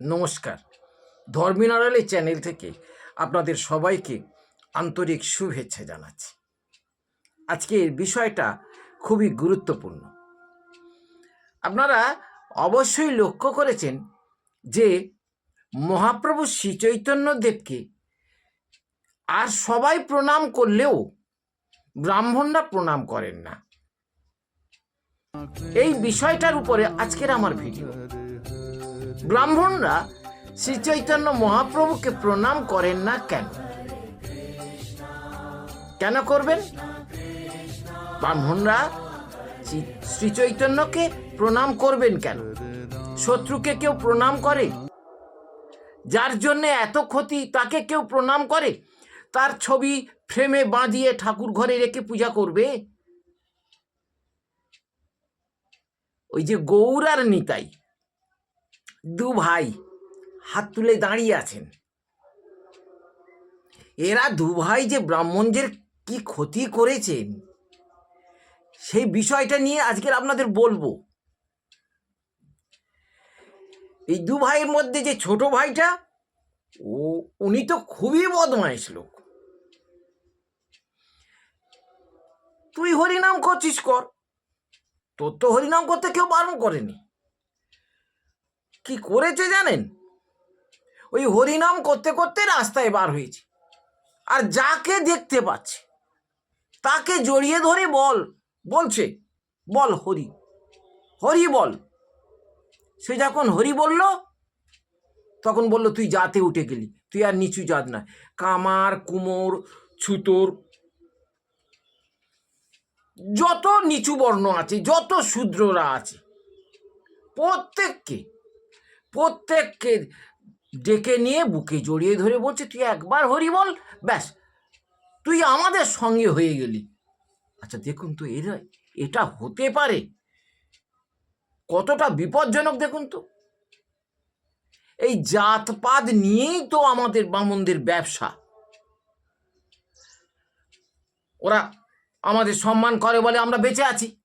নমস্কার। ধর্মিনারালি চ্যানেল থেকে আপনাদের সবাইকে আন্তরিক শুভেচ্ছা জানাচ্ছি। আজকের বিষয়টা খুবই গুরুত্বপূর্ণ। আপনারা অবশ্যই লক্ষ্য করেছেন যে মহাপ্রভু শ্রীচৈতন্যদেবকে আর সবাই প্রণাম করলেও ব্রাহ্মণরা প্রণাম করেন না। এই বিষয়টার উপরে আজকের আমার ভিডিও। ব্রাহ্মণরা শ্রী চৈতন্য মহাপ্রভুকে প্রণাম করেন না কেন? কেন করবেন? ব্রাহ্মণরা শ্রী- চৈতন্যকে প্রণাম করবেন কেন? শত্রুকে কেউ প্রণাম করে? যার জন্য এত ক্ষতি তাকে কেউ প্রণাম করে? তার ছবি ফ্রেমে বাঁধিয়ে ঠাকুর ঘরে রেখে পূজা করবে? ওই যে গৌর আর নিতাই। দু ভাই হাত তুলে দাঁড়িয়ে আছেন। এরা দু ভাই যে ব্রাহ্মণদের কি ক্ষতি করেছেন, সেই বিষয়টা নিয়ে আজকের আপনাদের বলব। এই দু ভাইয়ের মধ্যে যে ছোট ভাইটা, ও, উনি তো খুবই বদমাইশ লোক। তুই হরিনাম করছিস কর। তোর তো হরিনাম করতে কেউ বারণ করেনি। কি করেছে জানেন? ওই হরিনাম করতে করতে রাস্তায় বার হয়েছে। আর যাকে দেখতে পাচ্ছে, তাকে জড়িয়ে ধরে বল, বলছে, বল হরি। হরি বল। সে যখন হরি বলল, তখন বলল, তুই জাতে উঠে গেলি, তুই আর নিচু জাত না কামার, কুমোর, ছুতোর, যত নিচু বর্ণ আছে, যত শূদ্ররা আছে, প্রত্যেককে প্রত্যেককে ডেকে নিয়ে বুকে জড়িয়ে ধরে বলছে, তুই একবার হরি বল, ব্যাস, তুই আমাদের সঙ্গে হয়ে গেলি। আচ্ছা দেখুন তো, এরা, এটা হতে পারে। কতটা বিপজ্জনক, দেখুন তো। এই জাতপাত নিয়েই তো আমাদের বামনদের ব্যবসা। ওরা আমাদের সম্মান করে বলে আমরা বেঁচে আছি।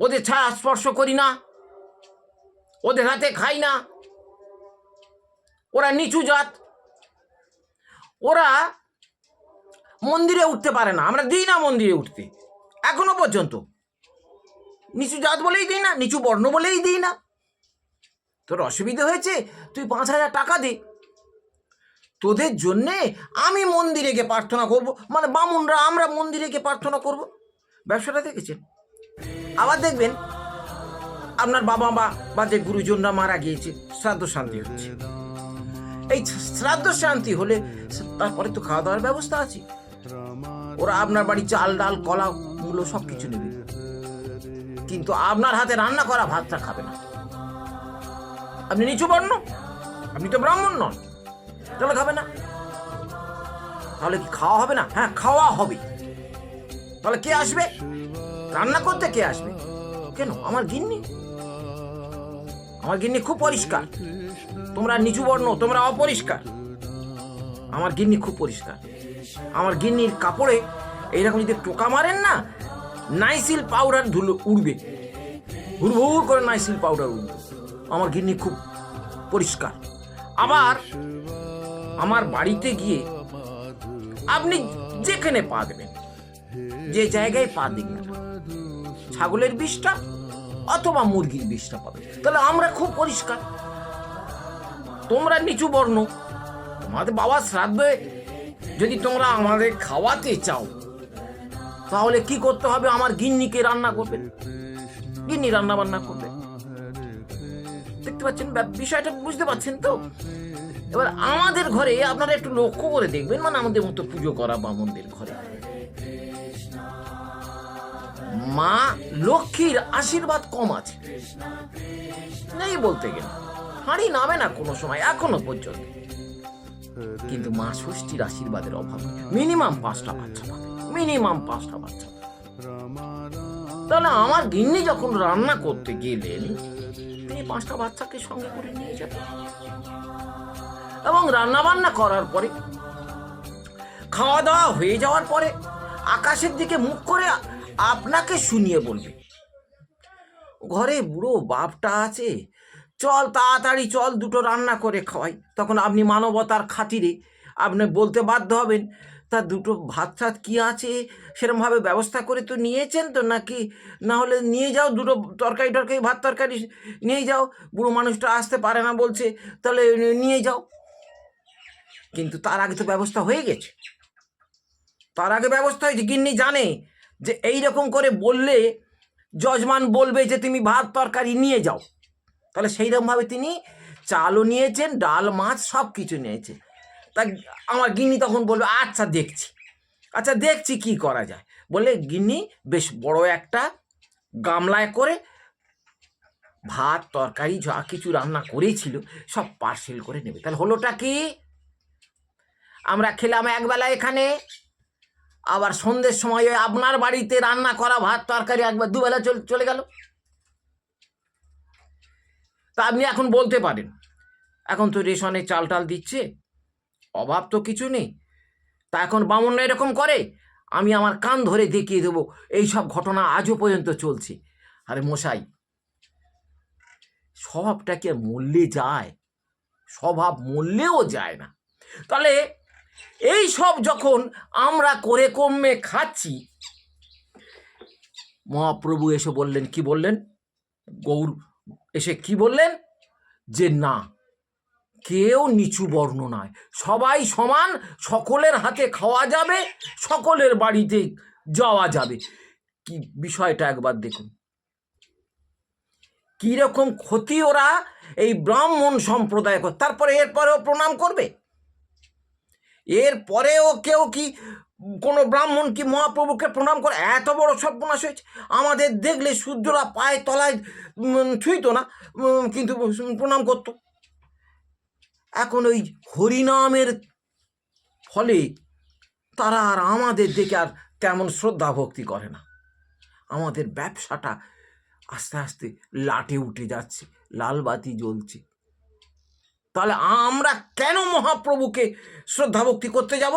ওদের ছায়া স্পর্শ করি না। ওদের হাতে খাই না। ওরা নিচু জাত। ওরা মন্দিরে উঠতে পারে না। আমরা দিই না মন্দিরে উঠতে। এখনও পর্যন্ত। নিচু জাত বলেই দিই না, নিচু বর্ণ বলেই দিই না। তোর অসুবিধা হয়েছে? তুই পাঁচ হাজার টাকা দে। তোদের জন্যে আমি মন্দিরে গিয়ে প্রার্থনা করব। মানে বামুনরা, আমরা মন্দিরে গিয়ে প্রার্থনা করব। ব্যবসাটা দেখেছেন? আবার দেখবেন আপনার বাবা মা বা যে গুরুজনরা মারা গিয়েছে, শ্রাদ্ধ শান্তি হচ্ছে। এই শ্রাদ্ধ শান্তি হলে তারপরে তো খাওয়া দাওয়ার ব্যবস্থা আছে। ওরা আপনার বাড়ি চাল, ডাল, কলা মূল্য সব কিছু নেবে। কিন্তু আপনার হাতে রান্না করা ভাতটা খাবে না। আপনি নিচু বর্ণ, আপনি তো ব্রাহ্মণ নন, তাহলে খাবে না। তাহলে কি খাওয়া হবে না? হ্যাঁ খাওয়া হবে। তাহলে কে আসবে? রান্না করতে কে আসবে? কেন? আমার গিন্নি? আমার গিন্নি খুব পরিষ্কার। তোমরা নিচু বর্ণ তোমরা অপরিষ্কার। আমার গিন্নি খুব পরিষ্কার। আমার গিন্নির কাপড়ে এইরকম যদি টোকা মারেন না, নাইসিল পাউডার ধুলো উড়বে। হুড় করে নাইসিল পাউডার উড়বে। আমার গিন্নি খুব পরিষ্কার। আবার আমার বাড়িতে গিয়ে আপনি যেখানে পা দেবেন, যে জায়গায় পা দিন ছাগলের বিষটা অথবা মুরগির বিষটা পাবে। তাহলে আমরা খুব পরিষ্কার। তোমরা নিচু বর্ণ। তোমাদের বাবা শ্রাদ্ধে যদি তোমরা আমাদের খাওয়াতে চাও, তাহলে কি করতে হবে? আমার গিন্নিকে রান্না করবেন গিন্নি রান্না বান্না করবে। দেখতে পাচ্ছেন বিষয়টা বুঝতে পারছেন তো? এবার আমাদের ঘরে আপনারা একটু লক্ষ্য করে দেখবেন মানে আমাদের মতো পুজো করা বামনদের ঘরে। মা লক্ষ্মীর আশীর্বাদ কম আছে। নেই বলতে গেলে। হাঁড়ি নামে না কোনো সময়, এখনও পর্যন্ত। কিন্তু মা ষষ্ঠীর আশীর্বাদের অভাব। মিনিমাম পাঁচটা বাচ্চা মিনিমাম পাঁচটা বাচ্চা তাহলে আমার গিন্নি যখন রান্না করতে গেলেন, তিনি পাঁচটা বাচ্চাকে সঙ্গে করে নিয়ে যাবেন। এবং রান্না বান্না করার পরে, খাওয়া দাওয়া হয়ে যাওয়ার পরে, আকাশের দিকে মুখ করে আপনাকে শুনিয়ে বলবে। ঘরে বুড়ো বাপটা আছে, চল তাড়াতাড়ি চল দুটো রান্না করে খাওয়াই। তখন আপনি মানবতার খাতিরে আপনি বলতে বাধ্য হবেন, তা দুটো ভাত টাত কী আছে? সেরমভাবে ব্যবস্থা করে তো নিয়েছেন তো নাকি? না হলে নিয়ে যাও দুটো তরকারি টরকারি, ভাত তরকারি নিয়ে যাও। বুড়ো মানুষটা আসতে পারে না বলছে, তাহলে নিয়ে যাও। কিন্তু তার আগে তো ব্যবস্থা হয়ে গেছে। তার আগে ব্যবস্থা হয়েছে, গিন্নি জানে যে এই রকম করে বললে যজমান বলবে যে তুমি ভাত তরকারি নিয়ে যাও। তাহলে সেই রকমভাবে তিনি চালও নিয়েছেন, ডাল, মাছ সব কিছু নিয়েছে তা আমার গিন্নি তখন বলবে আচ্ছা দেখছি। আচ্ছা দেখছি কি করা যায়। বলে গিন্নি, বেশ বড় একটা গামলায় করে ভাত, তরকারি, যা কিছু রান্না করেছিল, সব পার্সেল করে নেবে। তাহলে হলোটা কি? আমরা খেলাম একবেলা এখানে। আবার সন্ধ্যের সময় আপনার বাড়িতে রান্না করা ভাত তরকারি একবার দুবেলা চল- গেল। তা আপনি এখন বলতে পারেন, এখন তো রেশনে চাল টাল দিচ্ছে, অভাব তো কিছু নেই। তা এখন বামুনরা এরকম করে, আমি আমার কান ধরে দেখিয়ে দেবো এই সব ঘটনা আজও পর্যন্ত চলছে। আরে মশাই স্বভাবটাকে মূল্যে যায়? স্বভাব মূল্যেও যায় না। তাহলে এই সব যখন আমরা করে কমে খাচ্ছি, মহাপ্রভু এসে বললেন, কি বললেন? গৌর এসে কি বললেন? যে না, কেউ নিচু বর্ণ নয়। সবাই সমান, সকলের হাতে খাওয়া যাবে, সকলের বাড়িতে যাওয়া যাবে। কি বিষয়টা একবার দেখুন। কীরকম ক্ষতি ওরা এই ব্রাহ্মণ সম্প্রদায় তারপরে এরপরেও প্রণাম করবে? এর পরেও কেউ কি কোনো ব্রাহ্মণ কি মহাপ্রভুকে প্রণাম করে? এত বড় সর্বনাশ হয়েছে। আমাদের দেখলে সূর্যরা পায়ে তলায় ছুঁইতো না কিন্তু প্রণাম করতো। এখন ওই হরিনামের ফলে তারা আর আমাদের দেখে আর তেমন শ্রদ্ধা ভক্তি করে না। আমাদের ব্যবসাটা আস্তে আস্তে লাটে উঠে যাচ্ছে লাল বাতি জ্বলছে। তাহলে আমরা কেন মহাপ্রভুকে শ্রদ্ধা ভক্তি করতে যাব?